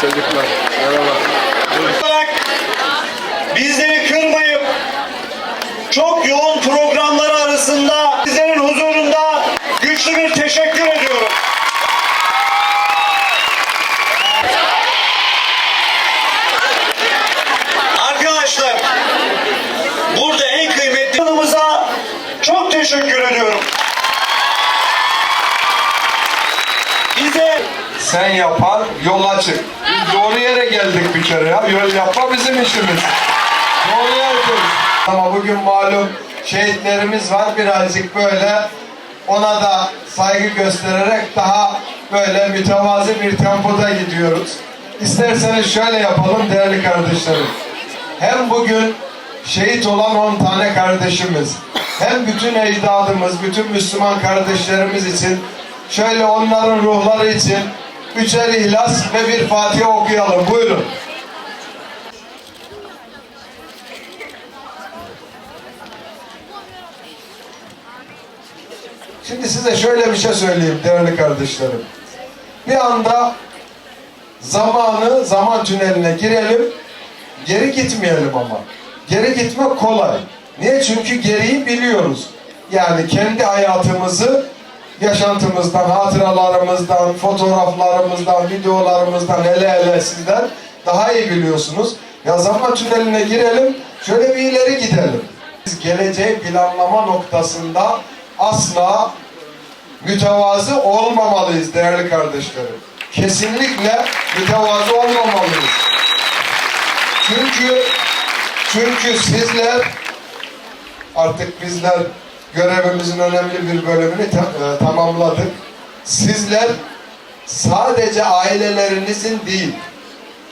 çocuklar. Merhaba. bizleri kırmayıp çok yoğun programları arasında sizlerin huzurunda güçlü bir teşekkür ediyorum. Arkadaşlar burada en kıymetli çok teşekkür ediyorum. Sen yapar, yol açık. Biz doğru yere geldik bir kere ya. Yol yapma bizim işimiz. Doğru yerdeyiz. Ama bugün malum şehitlerimiz var. Birazcık böyle ona da saygı göstererek daha böyle mütevazi bir tempoda gidiyoruz. İsterseniz şöyle yapalım değerli kardeşlerim. Hem bugün şehit olan 10 tane kardeşimiz, hem bütün ecdadımız, bütün Müslüman kardeşlerimiz için şöyle onların ruhları için üçer ihlas ve bir Fatiha okuyalım. Buyurun. Şimdi size şöyle bir şey söyleyeyim değerli kardeşlerim. Bir anda zamanı, zaman tüneline girelim, geri gitmeyelim ama. Geri gitmek kolay. Niye? Çünkü geriyi biliyoruz. Yani kendi hayatımızı yaşantımızdan, hatıralarımızdan, fotoğraflarımızdan, videolarımızdan hele hele sizler daha iyi biliyorsunuz. Ya zaman tüneline girelim, şöyle bir ileri gidelim. Biz geleceği planlama noktasında asla mütevazı olmamalıyız değerli kardeşlerim. Kesinlikle mütevazı olmamalıyız. Çünkü çünkü sizler artık bizler görevimizin önemli bir bölümünü ta- e, tamamladık. Sizler sadece ailelerinizin değil,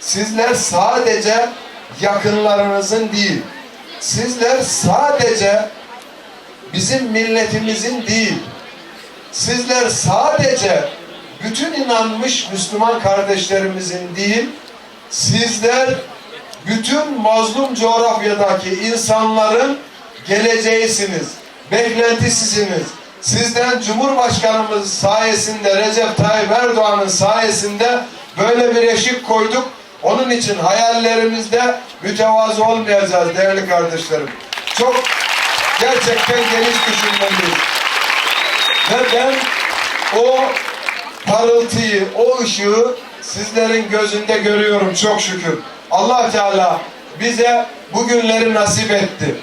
sizler sadece yakınlarınızın değil, sizler sadece bizim milletimizin değil, sizler sadece bütün inanmış Müslüman kardeşlerimizin değil, sizler bütün mazlum coğrafyadaki insanların geleceğisiniz, beklentisisiniz. Sizden Cumhurbaşkanımız sayesinde, Recep Tayyip Erdoğan'ın sayesinde böyle bir eşik koyduk. Onun için hayallerimizde mütevazı olmayacağız değerli kardeşlerim. Çok gerçekten geniş düşünmeliyiz. Ve ben o parıltıyı, o ışığı sizlerin gözünde görüyorum çok şükür. Allah Teala bize bugünleri nasip etti.